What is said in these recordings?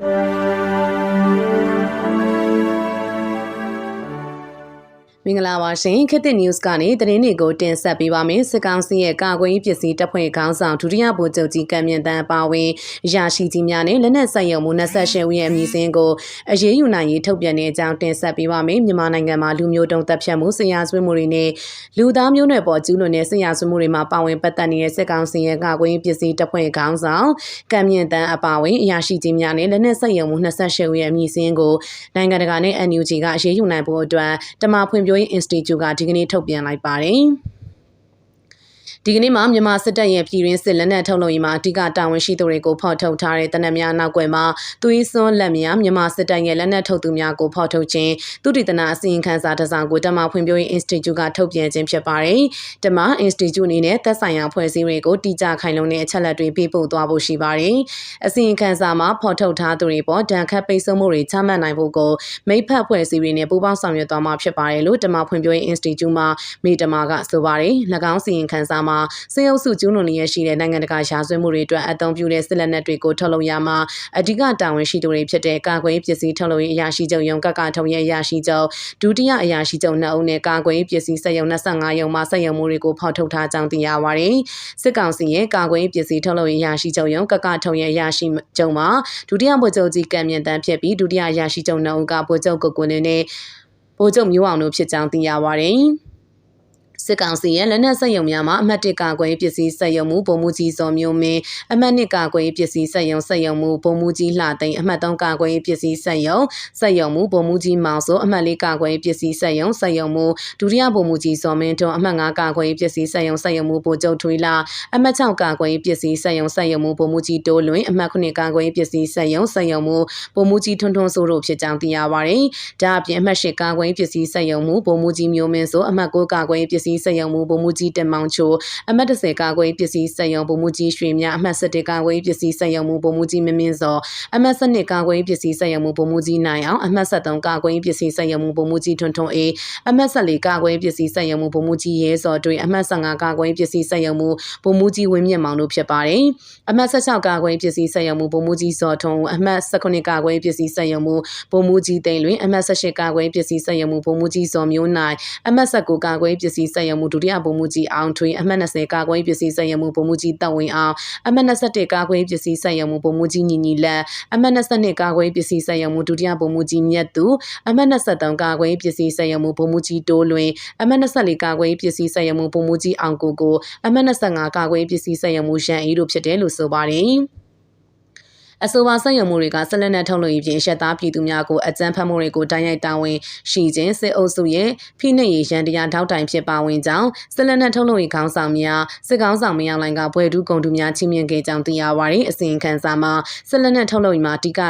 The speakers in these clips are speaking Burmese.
you မင်္ဂလာပါရှင်ခေတ်သစ် news ကနေသတင်းတွေကိုတင်ဆက်ပေးပါမယ်စစ်ကောင်စီရဲ့ကာကွယ်ရေးပစ္စည်းတပ်ဖွဲ့ခေါင်းဆောင်ဒုတိယဗိုလ်ချုပ်ကြီးကံမြင့်တန်းပါဝင်ရရှိကြီးများနဲ့လက်နက်ဆက်ယုံမှု28ဦးရဲ့အမည်စင်းကိုအရေးယူနိုင်ရေးထုတ်ပြန်တဲ့အကြောင်းတင်ဆက်ပေးပါမယ်မြန်မာနိုင်ငံမှာလူမျိုးတုံးတပ်ဖြတ်မှုဆရာဆွေးမှုတွေနဲ့လူသားမျိုးနွယ်ပေါ်ကျူးလွန်တဲ့ဆရာဆွေးမှုတွေမှာပါဝင်ပတ်သက်နေတဲ့စစ်ကောင်စီရဲ့ကာကွယ်ရေးပစ္စည်းတပ်ဖွဲ့ခေါင်းဆောင်ကံမြင့်တန်းအပါဝင်ရရှိကြီးများနဲ့လက်နက်ဆက်ယုံမှု28ဦးရဲ့အမည်စင်းကိုနိုင်ငံတကာနဲ့ NUG ကအရေးယူနိုင်ဖို့အတွက်တမဖွံ့ဖြိုးရေး Institute ကဒီကနေ့ထုတ်ပြန်လိုက်ပါတယ်။ ဒီကနေ့မှာမြန်မာစစ်တပ်ရဲ့ပြည်တွင်းစစ်လက်နက်ထုတ်လုပ်ရေးမှာအဓိကတာဝန်ရှိသူတွေကိုဖော်ထုတ်ထားတဲ့တနက်များနောက်ွယ်မှာသွေးစွန်းလက်များမြန်မာစစ်တပ်ရဲ့လက်နက်ထုတ်သူများကိုဖော်ထုတ်ခြင်းသူတည်တနာအစီရင်ခံစာတစ်စောင်ကိုတမဖွံ့ဖြိုးရေး Institute ကထုတ်ပြန်ခြင်းဖြစ်ပါတယ်။တမ Institute အနေနဲ့သက်ဆိုင်ရာဖွဲ့စည်းတွေကိုတိကျခိုင်လုံတဲ့အချက်လက်တွေပေးပို့သွားဖို့ရှိပါတယ်။အစီရင်ခံစာမှာဖော်ထုတ်ထားသူတွေပေါ်ဒဏ်ခတ်ပိတ်ဆို့မှုတွေချမှတ်နိုင်ဖို့ကိုမိဖက်ဖွဲ့စည်းတွေနဲ့ပူးပေါင်းဆောင်ရွက်သွားမှာဖြစ်ပါတယ်လို့တမဖွံ့ဖြိုးရေး Institute မှမေတ္တမာကဆိုပါတယ်။၎င်းစီရင်ခံစာမှာစေအုပ်စုကျူးလွန်နေရရှိတဲ့နိုင်ငံတကာရာဇဝတ်မှုတွေအတွက်အသုံးပြုတဲ့စစ်လက်နက်တွေကိုထုတ်လုပ်ရမှာအဓိကတာဝန်ရှိသူတွေဖြစ်တဲ့ကာကွယ်ရေးပစ္စည်းထုတ်လုပ်ရေးအရာရှိချုပ်ရုံကကထုံရဲ့အရာရှိချုပ်ဒုတိယအရာရှိချုပ်နှစ်ဦးနဲ့ကာကွယ်ရေးပစ္စည်းစက်ရုံ25ရုံမှစက်ရုံမှုတွေကိုဖော်ထုတ်ထားကြောင်းသိရပါတယ်။စစ်ကောင်စီရဲ့ကာကွယ်ရေးပစ္စည်းထုတ်လုပ်ရေးအရာရှိချုပ်ရုံကကထုံရဲ့အရာရှိချုပ်မှာဒုတိယဗိုလ်ချုပ်ကြီးကံမြင့်တန်းဖြစ်ပြီးဒုတိယအရာရှိချုပ်နှစ်ဦးကဗိုလ်ချုပ်ကိုကိုလင်းနဲ့ဗိုလ်ချုပ်မျိုးအောင်တို့ဖြစ်ကြောင်းသိရပါတယ်။ စစ်ကောင်စီရဲ့လက်နက်စက်ရုံများမှာအမှတ်1ကာကွယ်ပစ္စည်းစက်ရုံမှုပုံမှုကြီးစော်မျိုးမင်းအမှတ်2ကာကွယ်ပစ္စည်းစက်ရုံစက်ရုံမှုပုံမှုကြီးလှသိန်းအမှတ်3ကာကွယ်ပစ္စည်းစက်ရုံစက်ရုံမှုပုံမှုကြီးမောင်ဆိုအမှတ်4ကာကွယ်ပစ္စည်းစက်ရုံစက်ရုံမှုဒုတိယပုံမှုကြီးစော်မင်းထွန်းအမှတ်5ကာကွယ်ပစ္စည်းစက်ရုံစက်ရုံမှုပိုကျုပ်ထွေးလာအမှတ်6ကာကွယ်ပစ္စည်းစက်ရုံစက်ရုံမှုပုံမှုကြီးတိုးလွင်အမှတ်9ကာကွယ်ပစ္စည်းစက်ရုံစက်ရုံမှုပုံမှုကြီးထွန်းထွန်းဆိုးတို့ဖြစ်ကြောင်းသိရပါတယ်။ဒါအပြင်အမှတ်10ကာကွယ်ပစ္စည်းစက်ရုံမှုပုံမှုကြီးမျိုးမင်းဆိုအမှတ်9ကာကွယ်ပစ္စည်းစက်ရုံမှုပုံမှုကြီးတင်မောင်ချိုအမှတ်30ကာကွယ်ပစ္စည်းစက်ရုံပုံမှုကြီးရွှေမြအမှတ်17ကာကွယ်ပစ္စည်းစက်ရုံမှုပုံမှုကြီးမင်းမင်းစောအမှတ်12ကာကွယ်ပစ္စည်းစက်ရုံမှုပုံမှုကြီးနိုင်အောင်အမှတ်73ကာကွယ်ပစ္စည်းစက်ရုံမှုပုံမှုကြီးထွန်းထွန်းအေးအမှတ်14ကာကွယ်ပစ္စည်းစက်ရုံမှုပုံမှုကြီးရဲစောတွေအမှတ်15ကာကွယ်ပစ္စည်းစက်ရုံမှုပုံမှုကြီးဝင်းမြင့်မောင်တို့ဖြစ်ပါတယ်အမှတ်16ကာကွယ်ပစ္စည်းစက်ရုံမှုပုံမှုကြီးစောထွန်းအမှတ်19ကာကွယ်ပစ္စည်းစက်ရုံမှုပုံမှုကြီးသိန်းလွင်အမှတ်18ကာကွယ်ပစ္စည်းစက်ရုံမှုပုံမှုကြီးစောမျိုးနိုင်အမှတ်19ကာကွယ်ပစ္စည်းစက်ရုံမှုဒုတိယပုံမှုကြီးအောင်ထွေအမှတ်20ကာကွယ်ပစ္စည်းစက်ရုံမှုပုံမှုကြီးတပ်ဝင်အောင်အမှတ်21ကာကွယ်ပစ္စည်းစက်ရုံမှုပုံမှုကြီးညီညီလက်အမှတ်22ကာကွယ်ပစ္စည်းစက်ရုံမှုဒုတိယပုံမှုကြီးမြတ်သူအမှတ်23ကာကွယ်ပစ္စည်းစက်ရုံမှုပုံမှုကြီးတိုးလွင်အမှတ်24ကာကွယ်ပစ္စည်းစက်ရုံမှုပုံမှုကြီးအောင်ကိုကိုအမှတ်25ကာကွယ်ပစ္စည်းစက်ရုံမှုရန်အေးတို့ဖြစ်တယ်လို့ဆိုပါတယ်။ အဆိုပါဆက်ရုံမှုတွေကဆက်လက်နဲ့ထုတ်လုပ်ရေးပြင်ရှက်သားပြည်သူများကိုအကြမ်းဖက်မှုတွေကိုတိုက်ရိုက်တာဝန်ရှိခြင်းစစ်အုပ်စုရဲ့ဖိနှိပ်ရေးရန်တရားထောက်တိုင်ဖြစ်ပါဝင်ကြောင်းဆက်လက်နဲ့ထုတ်လုပ်ရေးခေါင်းဆောင်များစစ်ခေါင်းဆောင်မယောင်လိုင်ကဘွယ်ဒူးကုံတူများချင်းမြင်ခဲ့ကြောင်းသိရပါတယ်အစီရင်ခံစာမှာဆက်လက်နဲ့ထုတ်လုပ်ရေးမှာအဓိက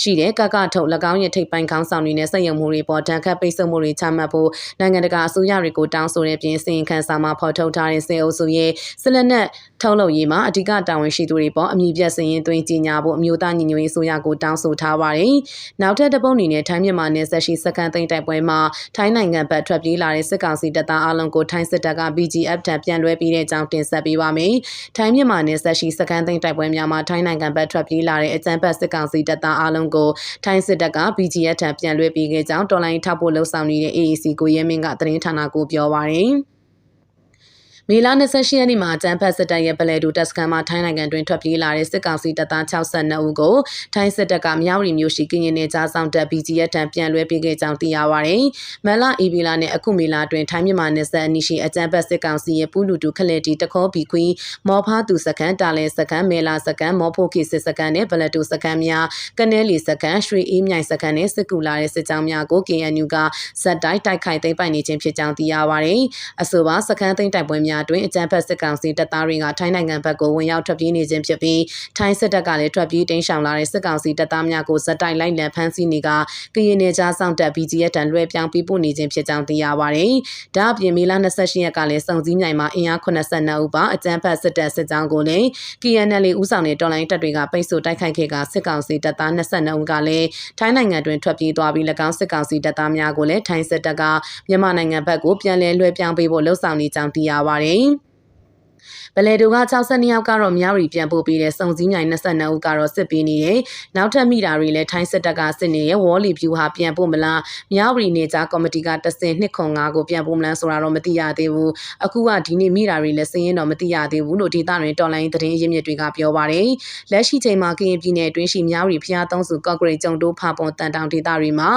ရှိတဲ့ကကထုတ်၎င်းရဲ့ထိပ်ပိုင်းခေါင်းဆောင်တွေနဲ့စက်ရုံမှုတွေပေါ်တန်ခတ်ပိတ်ဆို့မှုတွေချမှတ်ဖို့နိုင်ငံတကာအစိုးရတွေကိုတောင်းဆိုတဲ့ပြင်စင်ခန်းစာမှာဖော်ထုတ်ထားတဲ့စေအုပ်စုရဲ့ဆက်လက်နဲ့ထုတ်လုပ်ရေးမှာအဓိကတာဝန်ရှိသူတွေပေါ်အမည်ပြတ်စည်ရင်သွင်းကြီးညာဖို့အမျိုးသားညီညွတ်ရေးအစိုးရကိုတောင်းဆိုထားပါတယ်။နောက်ထပ်တပုတ်အနေနဲ့ထိုင်းမြန်မာနယ်စပ်ရှိစကန်သိန်းတိုက်ပွဲမှာထိုင်းနိုင်ငံဘက်ထွက်ပြေးလာတဲ့စစ်ကောင်စီတပ်သားအလုံးကိုထိုင်းစစ်တပ်က BGF ထံပြန်လွှဲပြီးတဲ့အကြောင်းတင်ဆက်ပေးပါမယ်။ထိုင်းမြန်မာနယ်စပ်ရှိစကန်သိန်းတိုက်ပွဲများမှာထိုင်းနိုင်ငံဘက်ထွက်ပြေးလာတဲ့အကြမ်းဖက်စစ်ကောင်စီတပ်သားအလုံးကိုထိုင်းစစ်တပ်က BGF ထံပြန်လွှဲပြီးခဲ့ကြောင်းတော်လိုင်းထောက်ဖို့လှုံ့ဆော်နေတဲ့ AAC ကိုရဲမင်းကသတင်းဌာနကိုပြောပါရယ်။ မေလ28ရက်နေ့မှာတန်ဖက်စစ်တပ်ရဲ့ပလဲတူတပ်စခန်းမှာထိုင်းနိုင်ငံတွင်ထွက်ပြေးလာတဲ့စစ်ကောင်စီတပ်သား62ဦးကိုထိုင်းစစ်တပ်ကမြောက်ရီမျိုးရှိကရင်နယ်ကြားဆောင်တပ် BGF တံပြန်လွှဲပေးခဲ့ကြောင်းသိရပါဗျ။မလအီဘီလာနဲ့အခုမေလတွင်ထိုင်းမြန်မာနယ်စပ်အနီးရှိအကြမ်းဖက်စစ်ကောင်စီရဲ့ပူးလူတူခလက်တီတခေါဘီခွီမော်ဖားသူစခန်းတာလဲစခန်းမေလာစခန်းမော်ဖိုခိစစ်စခန်းနဲ့ပလဲတူစခန်းများကနေလီစခန်းရွှေအေးမြိုင်စခန်းနဲ့စစ်ကူလာတဲ့စစ်ကြောင်းများကို KNU ကဇက်တိုက်တိုက်ခိုက်သိမ်းပိုက်နေခြင်းဖြစ်ကြောင်းသိရပါဗျ။အဆိုပါစခန်းသိမ်းတိုက်ပွဲများများတွင်အကြမ်းဖက်စစ်ကောင်စီတပ်သားတွေကထိုင်းနိုင်ငံဘက်ကိုဝင်ရောက်ထွက်ပြေးနေခြင်းဖြစ်ပြီးထိုင်းစစ်တပ်ကလည်းထွက်ပြေးတိမ်းရှောင်လာတဲ့စစ်ကောင်စီတပ်သားများကိုဇက်တိုင်လိုက်လံဖမ်းဆီးနေကကရင်နယ်ကြားဆောင်တပ် BGF တန်လွှဲပြောင်းပြီးပို့နေခြင်းဖြစ်ကြောင်းသိရပါတယ်။ဒါအပြင်မေလ28ရက်ကလည်းစုံစည်းမြိုင်မှာအင်အား82ဦးပါအကြမ်းဖက်စစ်တပ်စစ်ကြောင်းကိုလည်း KNL ဦးဆောင်တဲ့တော်လိုင်းတပ်တွေကပိတ်ဆို့တိုက်ခိုက်ခဲ့ကစစ်ကောင်စီတပ်သား22ဦးကလည်းထိုင်းနိုင်ငံတွင်ထွက်ပြေးသွားပြီး၎င်းစစ်ကောင်စီတပ်သားများကိုလည်းထိုင်းစစ်တပ်ကမြန်မာနိုင်ငံဘက်ကိုပြန်လည်လွှဲပြောင်းပေးဖို့လှုံ့ဆော်နေကြောင်းသိရပါတယ်။ Bahrein ဗလဲတို့က62ယောက်ကတော့မြောက်ရီပြန်ပို့ပေးတဲ့စုံစည်းမြိုင်22ဦးကတော့စစ်ပေးနေတယ်။နောက်ထပ်မိတာတွေလည်းထိုင်းစစ်တပ်ကစစ်နေရဲ့ဝေါ်လီဖြူဟာပြန်ပို့မလားမြောက်ရီနေကြကော်မတီကတဆင်နှစ်ခွန်5ကိုပြန်ပို့မလားဆိုတာတော့မသိရသေးဘူး။အခုကဒီနေ့မိတာတွေလည်းစည်ရင်တော့မသိရသေးဘူးလို့ဒေသတွင်တော်လိုင်းသတင်းရင်းမြစ်တွေကပြောပါတယ်။လက်ရှိချိန်မှာကရင်ပြည်နယ်အတွင်းရှိမြောက်ရီဖျားသုံးစုကော့ဂရိတ်ကျုံတိုးဖာပွန်တန်တောင်ဒေသတွေမှာ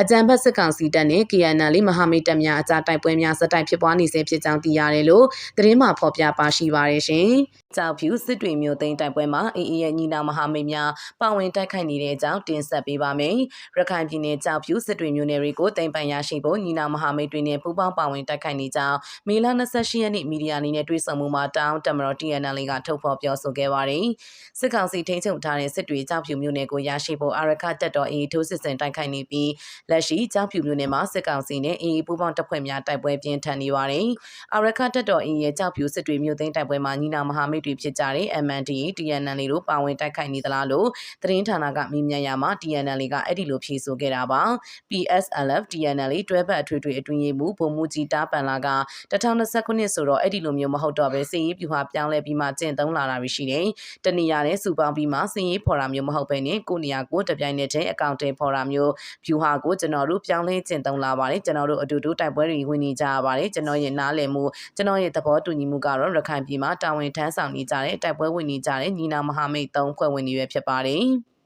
အကြံဖက်စစ်ကောင်စီတပ်နဲ့ KNL မဟာမိတ်တပ်များအကြတိုက်ပွဲများစတိုက်ဖြစ်ပွားနေစေဖြစ်ကြောင်းသိရတယ်လို့သတင်းမှာဖော်ပြပါရှိပါတယ်ရှင်။ကြောက်ဖြူစစ်တွေမျိုးသိန်းတိုက်ပွဲမှာအေးအေးရဲ့ညီနောင်မဟာမိတ်များပါဝင်တိုက်ခိုက်နေတဲ့အကြောင်းတင်ဆက်ပေးပါမယ်။ရခိုင်ပြည်နယ်ကြောက်ဖြူစစ်တွေမျိုးနယ်တွေကိုတင်ပိုင်ရရှိဖို့ညီနောင်မဟာမိတ်တွေနဲ့ပူးပေါင်းပါဝင်တိုက်ခိုက်နေကြောင်းမေလ28ရက်နေ့မီဒီယာအနေနဲ့တွေ့ဆုံမှုမှာတောင်းတမတော် TNL ကထုတ်ဖော်ပြောဆိုခဲ့ပါတယ်။စစ်ကောင်စီထိန်းချုပ်ထားတဲ့စစ်တွေကြောက်ဖြူမျိုးနယ်ကိုရရှိဖို့အာရခတက်တော်အေးထိုးစစ်ဆင်တိုက်ခိုက်နေပြီးလက်ရှိကြောက်ဖြူမျိုးနယ်မှာစစ်ကောင်စီနဲ့အေးပူးပေါင်းတပ်ဖွဲ့များတိုက်ပွဲပြင်းထန်နေပါတယ်။အာရခတက်တော်အေးရဲ့ကြောက်ဖြူစစ်တွေမျိုးသိန်းတိုက်ပွဲမှာညီနောင်မဟာမိတ်တွေဖြစ်ကြတဲ့ MNDA TNL တို့ပါဝင်တိုက်ခိုက်နေသလားလို့သတင်းဌာနကမေးမြန်းရမှာ TNL ကအဲ့ဒီလိုဖြေဆိုခဲ့တာပါ PSLF TNL တွဲဘက်အထွေထွေအတွင်းရေးမှူးဗိုလ်မှူးကြီးတားပန်လာက2029ဆိုတော့အဲ့ဒီလိုမျိုးမဟုတ်တော့ပဲစီရေးပြူဟာပြောင်းလဲပြီးမှကျင့်သုံးလာတာရှိတယ်တနေရာနဲ့စုပေါင်းပြီးမှစီရေးဖော်တာမျိုးမဟုတ်ပဲနဲ့ကိုနေရာကိုတပြိုင်နက်တည်းအကောင့်တင်ဖော်တာမျိုးပြူဟာကိုကျွန်တော်တို့ပြောင်းလဲကျင့်သုံးလာပါတယ်ကျွန်တော်တို့အတူတူတိုက်ပွဲတွေဝင်နေကြရပါတယ်ကျွန်တော်ရဲ့နားလည်မှုကျွန်တော်ရဲ့သဘောတူညီမှုကတော့ရခိုင်ပြည်မှာတာဝန်ထမ်းဆောင်နေကြတဲ့တိုက်ပွဲဝင်နေကြတဲ့ညီနာမဟာမိတ်၃ဖွဲ့ဝင်တွေပဲဖြစ်ပါတယ်။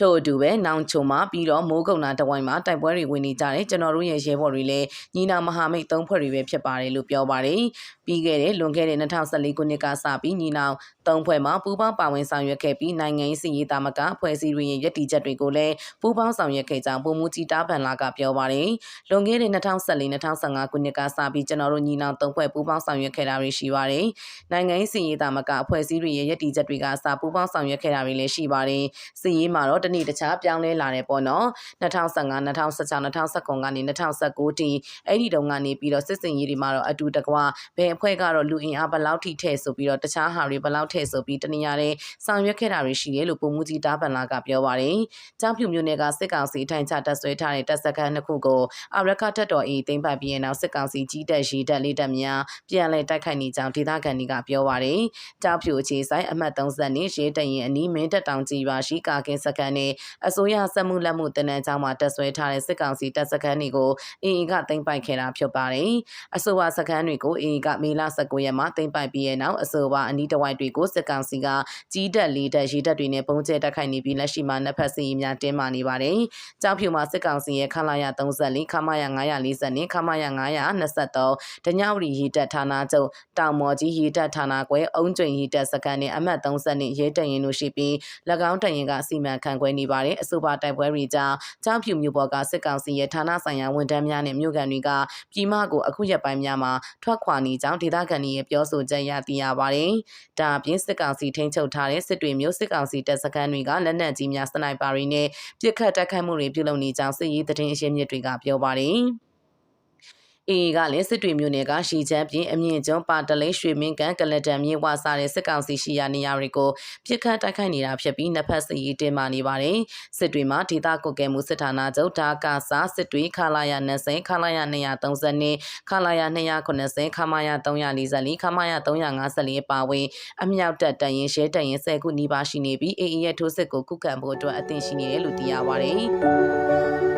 ထို့အတူပဲနောင်ချုံမှာပြီးတော့မိုးကုံနာတဝိုင်းမှာတိုက်ပွဲတွေဝင်နေကြတယ်ကျွန်တော်တို့ရဲ့ရဲဘော်တွေလည်းညီနာမဟာမိတ်၃ဖွဲ့တွေပဲဖြစ်ပါတယ်လို့ပြောပါတယ်ပြီးခဲ့တဲ့လွန်ခဲ့တဲ့2014ခုနှစ်ကစပြီးညီနောင်သုံးဖွဲ့မှာပူးပေါင်းပါဝင်ဆောင်ရွက်ခဲ့ပြီးနိုင်ငံရေးစီရေးတာမကဖွဲ့စည်းတွေရဲ့ရည်တည်ချက်တွေကိုလည်းပူးပေါင်းဆောင်ရွက်ခဲ့ကြောင်းပုံမူကြီးတားဗန်လာကပြောပါတယ်။လွန်ခဲ့တဲ့2014-2015ခုနှစ်ကစပြီးကျွန်တော်တို့ညီနောင်သုံးဖွဲ့ပူးပေါင်းဆောင်ရွက်ခဲ့တာတွေရှိပါတယ်။နိုင်ငံရေးစီရေးတာမကဖွဲ့စည်းတွေရဲ့ရည်တည်ချက်တွေကစပူးပေါင်းဆောင်ရွက်ခဲ့တာတွေလည်းရှိပါတယ်။စီရေးမှာတော့တနေ့တခြားပြောင်းလဲလာတယ်ပေါ့နော်။2015 2016 2019ကနေ2019ထိအဲ့ဒီတုန်းကနေပြီးတော့စစ်စင်ရေးတွေမှာတော့အတူတကွဘယ်အဖွဲ့ကတော့လူအင်အားဘလောက်ထိထည့်ဆိုပြီးတော့တခြားဟာတွေဘလောက်ထည့်ဆိုပြီးတနည်းအားဖြင့်ဆောင်ရွက်ခဲ့တာတွေရှိတယ်လို့ပုံမှုကြီးတားပန်လာကပြောပါတယ်။ကြောင်ဖြူမျိုးနယ်ကစစ်ကောင်စီထိုင်ချတပ်ဆွဲထားတဲ့တပ်စခန်းတစ်ခုကိုအာရခတက်တော်အေးသိမ်းပိုက်ပြီးနောက်စစ်ကောင်စီကြီးတပ်ရေးတပ်လေးတပ်များပြန်လည်တိုက်ခိုက်နေကြောင်းဒေသခံတွေကပြောပါတယ်။ကြောင်ဖြူအခြေဆိုင်အမှတ်30နဲ့ရေးတရင်အနီးမင်းတပ်တောင်ကြီးရွာရှိကာကင်းစခန်းနဲ့အစိုးရစက်မှုလက်မှုတနန်းကျောင်းမှာတပ်ဆွဲထားတဲ့စစ်ကောင်စီတပ်စခန်းတွေကိုအေအေကသိမ်းပိုက်ခဲ့တာဖြစ်ပါတယ်။အစိုးရစခန်းတွေကိုအေအေကမေလ19ရက်မှာသိမ်းပိုက်ပြီးတဲ့နောက်အဆိုပါအနီးတစ်ဝိုက်တွေကိုစစ်ကောင်စီကကြီးတက်လေးတက်ရေးတက်တွေနဲ့ပုံကျဲတက်ခိုက်နေပြီးလက်ရှိမှာနှစ်ဖက်စီရင်များတင်းမာနေပါတယ်။ကြောက်ဖြူမှာစစ်ကောင်စီရဲ့ခလာရ34ခမာရ940နဲ့ခမာရ923ဒညဝရီရေးတက်ဌာနချုပ်တောင်မော်ကြီးရေးတက်ဌာနကွယ်အုံးကျွင်ရေးတက်စကန်နဲ့အမှတ်30နဲ့ရေးတက်ရင်တို့ရှိပြီး၎င်းတရင်ကစီမံခန့်ခွဲနေပါတယ်အဆိုပါတိုက်ပွဲတွေကြောင့်ကြောက်ဖြူမြို့ပေါ်ကစစ်ကောင်စီရဲ့ဌာနဆိုင်ရာဝန်ထမ်းများနဲ့မြို့ကန်တွေကပြည်မကိုအခုရက်ပိုင်းများမှာထွက်ခွာနေကြောင်းဒေသခံတွေရဲ့ပြောဆိုချက်ရသိရပါတယ်။ဒါအပြင်စစ်ကောင်စီထိန်းချုပ်ထားတဲ့စစ်တွေမျိုးစစ်ကောင်စီတပ်စခန်းတွေကလက်နက်ကြီးများစနိုက်ပါတွေနဲ့ပစ်ခတ်တိုက်ခိုက်မှုတွေပြုလုပ်နေကြောင်းစစ်ရေးသတင်းအရှင်းမြစ်တွေကပြောပါတယ်။ အေကလည်းစစ်တွေမျိုးနယ်ကရှီချမ်းပြင်အမြင့်ကျွန်းပါတလိရွှေမင်းကန်ကလတန်မြေဝါစားတဲ့စစ်ကောင်စီရှိရာနေရာတွေကိုပြစ်ခတ်တိုက်ခိုက်နေတာဖြစ်ပြီးနှစ်ဖက်စစ်ရေးတင်မာနေပါတယ်စစ်တွေမှာဒေသကွက်ကဲမှုစစ်ဌာနချုပ်ဒါကာစာစစ်တွေခလာရ20ခလာရ230ခလာရ290ခမာရ344ခမာရ354ပါဝင်အမြောက်တက်တရင်ရှဲတရင်10ခုနီးပါးရှိနေပြီးအေအေရဲ့ထိုးစစ်ကိုခုခံဖို့အတွက်အသင့်ရှိနေတယ်လို့သိရပါတယ်